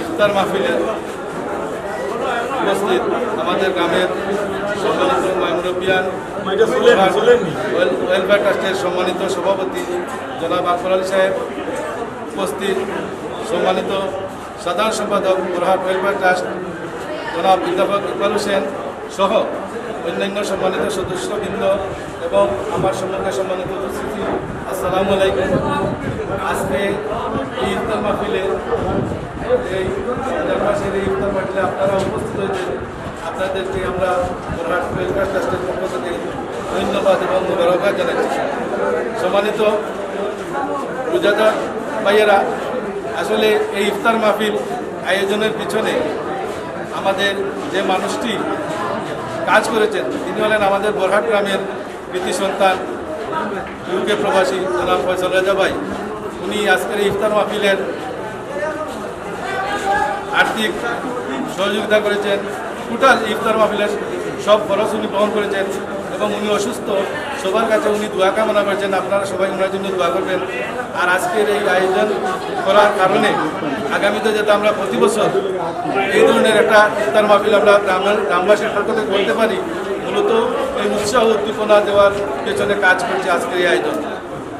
ইফতার উপস্থিত আমাদের গ্রামের সম্মানিত ওয়েলফেয়ার ট্রাস্টের সম্মানিত সভাপতি জনাব আকবর আলী সাহেব উপস্থিত সম্মানিত সাধারণ সম্পাদক বোরহাট ওয়েলফেয়ার ট্রাস্ট জনাব ইত্তাফাক ইকবাল হোসেন সহ অন্যান্য সম্মানিত সদস্যবৃন্দ এবং আমার সম্মুখে সম্মানিত উপস্থিতি আসসালামু আলাইকুম। আজকে এই ইফতার মাহফিলে, এই মাসের এই ইফতার মাহফিলে আপনারা উপস্থিত হয়েছেন আপনাদেরকে আমরা বোরহাট ট্রাস্টের পক্ষ থেকে ধন্যবাদ এবং মোবারকবাদ জানাচ্ছি। সম্মানিত রোজাদার ভাইয়েরা, আসলে এই ইফতার মাহফিল আয়োজনের পিছনে আমাদের যে মানুষটি কাজ করেছেন, তিনি হলেন আমাদের বোরহাট গ্রামের কৃতি সন্তান ইউকে প্রবাসী জনাব ফয়সল রাজা ভাই, উনি আজকের ইফতার মাহফিলের আর্থিক সহযোগিতা করেছেন, টোটাল ইফতার মাহফিলের সব খরচ উনি বহন করেছেন এবং উনি অসুস্থ। সবার কাছে উনি দোয়া কামনা করেছেন, আপনারা সবাই ওনার জন্য দোয়া করবেন। আর আজকের এই আয়োজন করার কারণে আগামীতে যাতে আমরা প্রতি বছর এই ধরনের একটা ইফতার মাহফিল আমরা গ্রামবাসীর পক্ষ থেকে করতে পারি, মূলত এই উৎসাহ উদ্দীপনা দেওয়ার পেছনে কাজ করছে আজকের এই আয়োজন।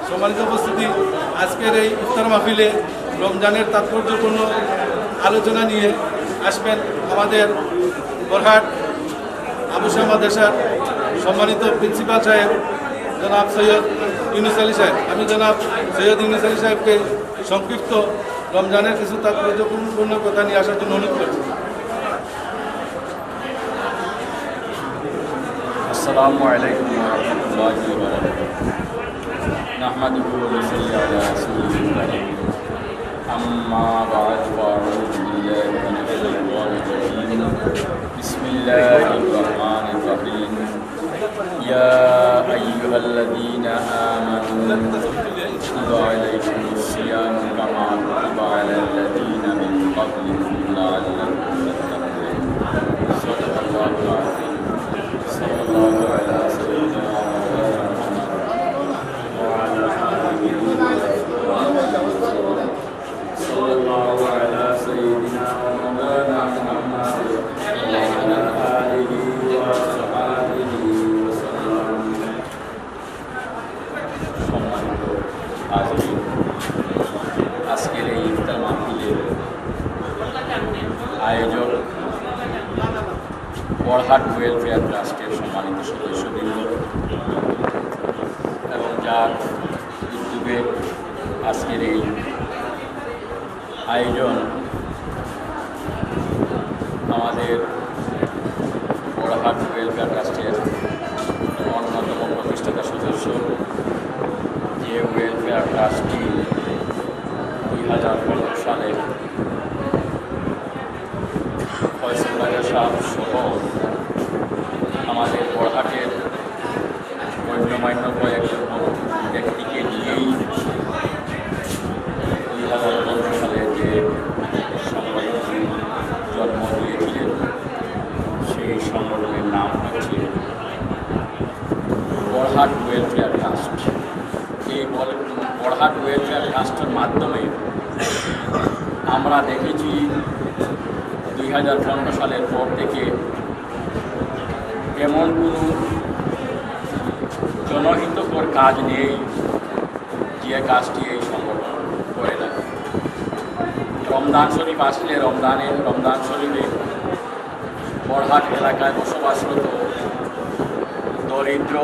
সম্মানিত উপস্থিতি, আজকের এই ইফতার মাহফিলে রমজানের তাৎপর্যপূর্ণ আলোচনা নিয়ে আসবেন আমাদের বরহাট আবু দেশার সম্মানিত প্রিন্সিপাল সাহেব, জনাব সৈয়দ ইউনুস আলী সাহেব। আমি জনাব সৈয়দ ইউনুস আলী সাহেবকে সংক্ষিপ্ত রমজানের কিছু তাৎপর্যপূর্ণ কথা নিয়ে আসার জন্য অনুরোধ করছি। السلام عليكم ورحمة الله وبركاته. نحمده ونصلي على رسوله الكريم. أما بعد فأعوذ بالله من الشيطان الرجيم. بسم الله الرحمن الرحيم. يا أيها الذين آمنوا كتب عليكم الصيام كما كتب على الذين من قبلكم لعلكم تتقون. صدق الله العظيم. আজকের এই ইফতার মাহফিলের আয়োজক বরহাট ওয়েলফেয়ার ট্রাস্টের সম্মানিত সদস্যবৃন্দ এবং যার উদ্যোগে আজকের এই আয়োজন আমাদের বড়হাট ওয়েলফেয়ার ট্রাস্টের অন্যতম প্রতিষ্ঠাতা সদস্য, যে ওয়েলফেয়ার ট্রাস্টটি দুই হাজার পনেরো সালে ফয়সল রাজা সাহ সহ আমাদের বড়হাটের গণ্যমান্য কয়েকজন ব্যক্তিকে নিয়েই দুই হাজার পনেরো সালে যে সংগঠনটি জন্ম হয়েছিলেন সেই সংগঠনের নাম হচ্ছে বড়হাট ওয়েলফেয়ার ট্রাস্ট এই বল- বড়হাট ওয়েলফেয়ার ট্রাস্টের মাধ্যমে আমরা দেখেছি দুই হাজার পনেরো সালের পর থেকে এমন কোনো জনহিতকর কাজ নেই যে কাজটি এই সংগঠন করে না। রমদান শরীফ আসলে রমদানের রমদান শরীফে বড়হাট এলাকায় বসবাসরত দরিদ্র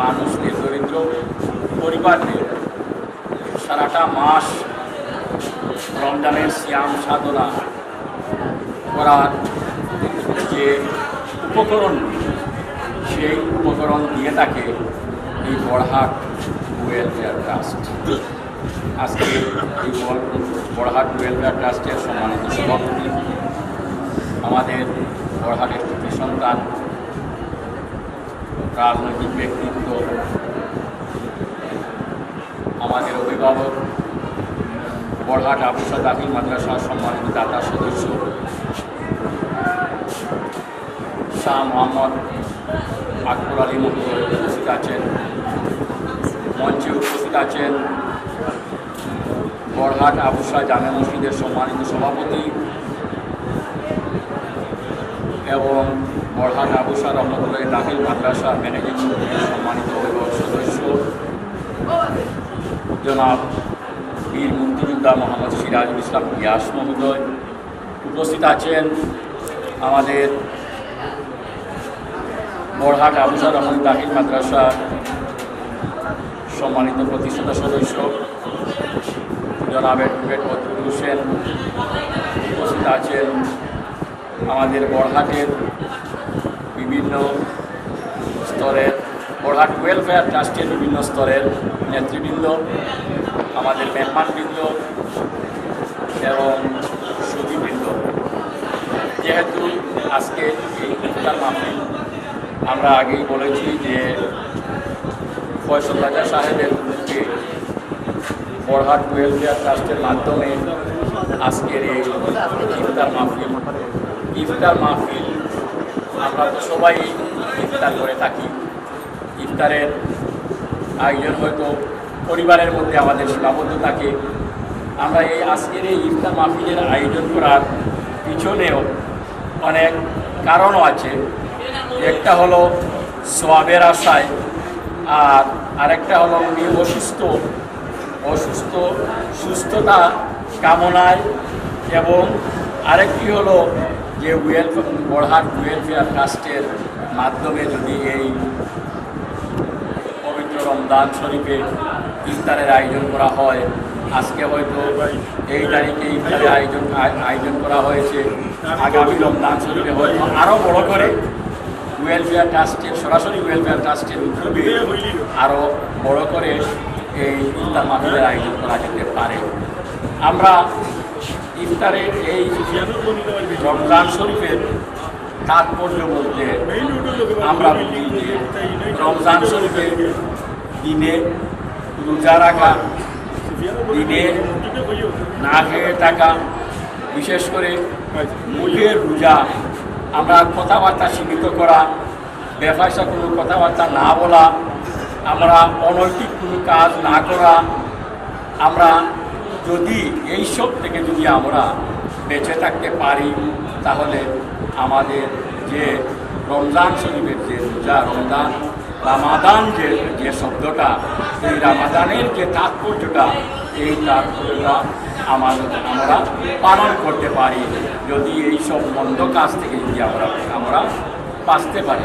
মানুষদের, দরিদ্র পরিবারদের সারাটা মাস রমজানের শ্যাম সাধনা করার যে উপকরণ, সেই উপকরণ দিয়ে থাকে এই বড়হাট ওয়েলফেয়ার ট্রাস্ট আজকে এই বড়- বড়হাট ওয়েলফেয়ার ট্রাস্টের সম্মানিত সভাপতি, আমাদের বড়হাটের কৃতি সন্তান, রাজনৈতিক ব্যক্তিত্ব, আমাদের অভিভাবক, বড়হাট আবুসা দাখিল মাদ্রাসার সম্মানিত দাতা সদস্য শাহ মোহাম্মদ আকবর আলী মন্ডল উপস্থিত আছেন, মঞ্চে উপস্থিত আছেন বড়হাট আবুসা জামে মসজিদের সম্মানিত সভাপতি এবং বড়হাট আবুসা রহমতুল্লাহ দাখিল মাদ্রাসা ম্যানেজিং কমিটির সম্মানিত অভিভাবক সদস্য, জনাব বীর মুক্তিযোদ্ধা মোহাম্মদ সিরাজুল ইসলাম গিয়াস মহোদয় উপস্থিত আছেন। আমাদের বড়হাট আবুসা রহমান দাখিল মাদ্রাসা সম্মানিত প্রতিষ্ঠাতা সদস্য, জনাব অ্যাডভোকেট বদরুল হোসেন উপস্থিত আছেন আমাদের বড়হাটের বিভিন্ন স্তরের বড়হাট ওয়েলফেয়ার ট্রাস্টের বিভিন্ন স্তরের নেতৃবৃন্দ, আমাদের মেহমানবৃন্দ এবং যেহেতু আজকে এই ইফতার মাহফিল আমরা আগেই বলেছি যে ফয়সল রাজা সাহেবের উদ্যোগে বড়হাট ওয়েলফেয়ার ট্রাস্টের মাধ্যমে আজকের এই ইফতার মাহফিল। ইফতার মাহফিল আমরা তো সবাই ইফতার করে থাকি। ইফতারের আয়োজন হয়তো পরিবারের মধ্যে আমাদের সীমাবদ্ধ থাকে। আমরা এই আজকের এই ইফতার মাহফিলের আয়োজন করার পিছনেও অনেক কারণও আছে। একটা হলো সোয়াবের আশায়, আর আরেকটা হলো উনি অসুস্থ। অসুস্থ, সুস্থতা কামনায় এবং আরেকটি হলো যে ওয়েলফেয়ার বড়হাট ওয়েলফেয়ার ট্রাস্টের মাধ্যমে যদি এই পবিত্র রমদান শরীফে ইফতারের আয়োজন করা হয় আজকে হয়তো এই তারিখে ইফতারের আয়োজন আয়োজন করা হয়েছে। আগামী রমদান শরীফে হয়তো আরও বড় করে ওয়েলফেয়ার ট্রাস্টের সরাসরি ওয়েলফেয়ার ট্রাস্টের উদ্যোগে আরও বড় করে এই ইফতার মাহফিলের আয়োজন করা যেতে পারে। আমরা ইফতারের এই রমজান শরীফের তাৎপর্য বলতে আমরা যে রমজান শরীফে দিনে রোজা রাখা দিনে না খেয়ে থাকা, বিশেষ করে মুখের রোজা, আমরা কথাবার্তা সীমিত করা ব্যবসা কোনো কথাবার্তা না বলা, আমরা অনৈতিক কোনো কাজ না করা, আমরা যদি এই সব থেকে যদি আমরা বেঁচে থাকতে পারি, তাহলে আমাদের যে রমজান শরীফের যে রোজা, রমজান রামাদান যে যে শব্দটা, এই রামাদানের যে তাৎপর্যটা, এই তাৎপর্যটা আমাদের আমরা পালন করতে পারি। যদি এই সব মন্দ কাজ থেকে যদি আমরা আমরা বাঁচতে পারি।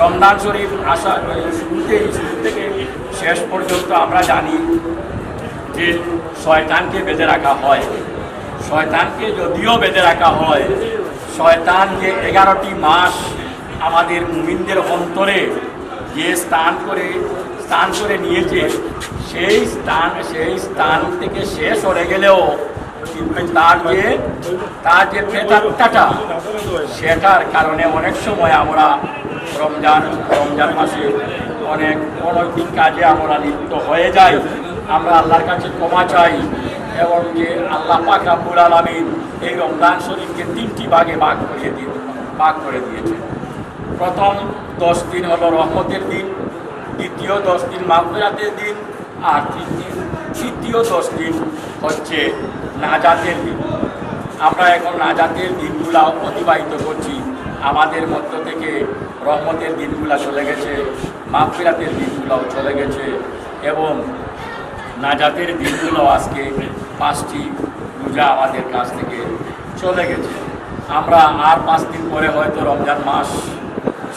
রমজান শরীফ আসা শুরুতেই শুরু থেকে শেষ পর্যন্ত আমরা জানি যে শয়তানকে বেঁধে রাখা হয়। শয়তানকে যদিও বেঁধে রাখা হয় শয়তান যে এগারোটি মাস আমাদের মুমিনদের অন্তরে যে স্থান করে স্থান করে নিয়েছে, সেই স্থান সেই স্থান থেকে সে সরে গেলেও তার যে তার যে প্রেতাত্মাটা, সেটার কারণে অনেক সময় আমরা রমজান রমজান মাসে অনেক অনৈতিক কাজে আমরা লিপ্ত হয়ে যাই। আমরা আল্লাহর কাছে ক্ষমা চাই এবং যে আল্লাহ পাক রাব্বুল আলামিন এই রমজান শরীফকে তিনটি ভাগে ভাগ করিয়ে দিয়ে, ভাগ করে দিয়েছে প্রথম দশ দিন হলো রহমতের দিন, দ্বিতীয় দশ দিন মাগফিরাতের দিন, আর তৃতীয় দশ দিন হচ্ছে নাজাতের দিন। আমরা এখন নাজাতের দিনগুলা অতিবাহিত করছি। আমাদের মধ্য থেকে রহমতের দিনগুলা চলে গেছে, মাগফিরাতের দিনগুলাও চলে গেছে, এবং নাজাতের দিনগুলো আজকে পাঁচটি রোজা আমাদের কাছ থেকে চলে গেছে। আমরা আর পাঁচ দিন পরে হয়তো রমজান মাস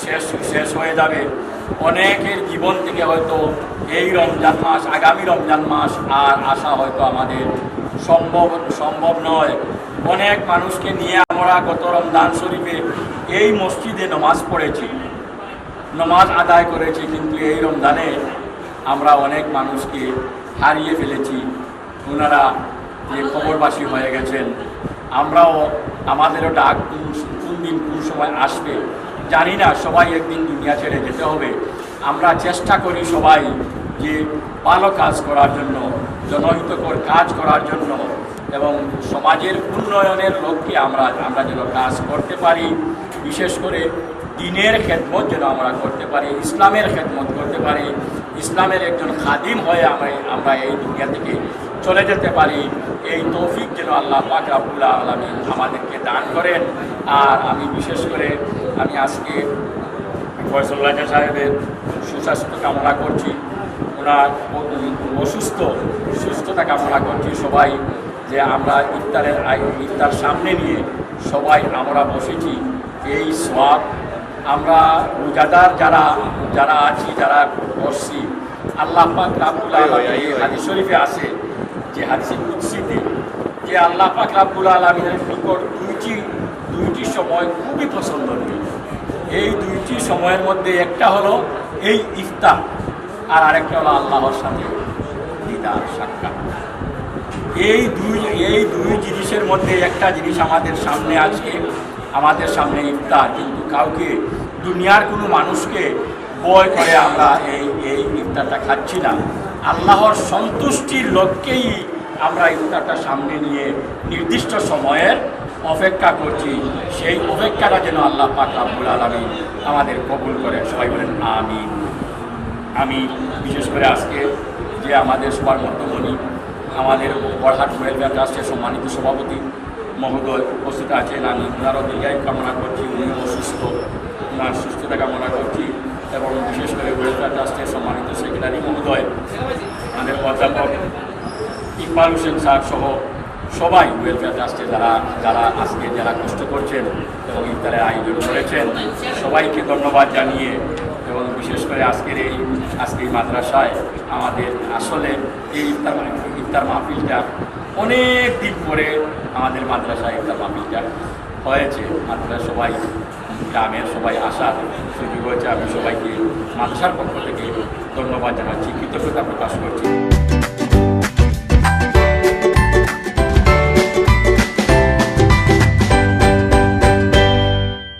শেষ শেষ হয়ে যাবে। অনেকের জীবন থেকে হয়তো এই রমজান মাস, আগামী রমজান মাস আর আসা হয়তো আমাদের সম্ভব সম্ভব নয়। অনেক মানুষকে নিয়ে আমরা গত রমজান শরীফে এই মসজিদে নমাজ পড়েছি, নমাজ আদায় করেছি, কিন্তু এই রমজানে আমরা অনেক মানুষকে হারিয়ে ফেলেছি। ওনারা যে খবরবাসী হয়ে গেছেন, আমরাও, আমাদেরও ডাক কোন দিন কোন সময় আসবে জানি না সবাই একদিন দুনিয়া ছেড়ে যেতে হবে। আমরা চেষ্টা করি সবাই যে ভালো কাজ করার জন্য, জনহিতকর কাজ করার জন্য এবং সমাজের উন্নয়নের লক্ষ্যে আমরা আমরা যেন কাজ করতে পারি। বিশেষ করে দিনের খেদমত যেন আমরা করতে পারি, ইসলামের খেদমত করতে পারি। ইসলামের একজন খাদিম হয়ে আমরা আমরা এই দুনিয়া থেকে চলে যেতে পারি। এই তৌফিক যেন আল্লাহ পাক রাবুল্লাহ আলমী আমাদেরকে দান করেন। আর আমি বিশেষ করে আমি আজকে ফয়সল্লাহ সাহেবের সুস্বাস্থ্য কামনা করছি। ওনার অসুস্থ সুস্থতা কামনা করছি সবাই যে আমরা ইফতারের ইফতার সামনে নিয়ে সবাই আমরা বসেছি এই সব আমরা রোজাদার যারা যারা আছি যারা বসছি আল্লাহ পাক রাবুল আলমী হাদিস শরীফে আছে। যে হাদিসে কুৎসিতে যে আল্লাহ পাক রাবুল আলমীর নিকট দুইটি দুইটি সময় খুবই পছন্দনীয়। এই দুইটি সময়ের মধ্যে একটা হলো এই ইফতার আর আরেকটা হলো আল্লাহর সাথে দিদার সাক্ষাৎ। এই দুই এই দুই জিনিসের মধ্যে একটা জিনিস আমাদের সামনে আছে আমাদের সামনে ইফতার কিন্তু কাউকে, দুনিয়ার কোনো মানুষকে বয় করে আমরা এই এই ইফতারটা খাচ্ছি না আল্লাহর সন্তুষ্টির লক্ষ্যেই আমরা ইফতারটা সামনে নিয়ে নির্দিষ্ট সময়ের অপেক্ষা করছি। সেই অপেক্ষাটা যেন আল্লাহ পাক রাব্বুল আলামিন আমাদের কবুল করে। সবাই বলেন, আমিন। আমি বিশেষ করে আজকে যে আমাদের সবার মধ্যমণি আমাদের বড়হাট ওয়েলফেয়ার ট্রাস্টের সম্মানিত সভাপতি মহোদয় উপস্থিত আছেন। আমি ওনারও দীর্ঘায়ু কামনা করছি উনি অসুস্থ ওনার সুস্থতা কামনা করছি। এবং বিশেষ করে ওয়েলফেয়ার ট্রাস্টের সম্মানিত সেক্রেটারি মহোদয় আমাদের অধ্যাপক ইকবাল হোসেন স্যার সহ সবাই ওয়েলফেয়ার ট্রাস্টে যারা যারা আজকে যারা কষ্ট করছেন এবং ইফতারের আয়োজন করেছেন, সবাইকে ধন্যবাদ জানিয়ে এবং বিশেষ করে আজকের এই আজকে এই মাদ্রাসায় আমাদের আসলে এই ইফতার ইফতার মাহফিলটা অনেক দিন পরে আমাদের মাদ্রাসায় ইফতার মাহফিলটা হয়েছে। মাদ্রাসা সবাই গ্রামের সবাই আসার সুযোগ হয়েছে। আমি সবাইকে মাদ্রাসার পক্ষ থেকে ধন্যবাদ জানাচ্ছি, কৃতজ্ঞতা প্রকাশ করছি।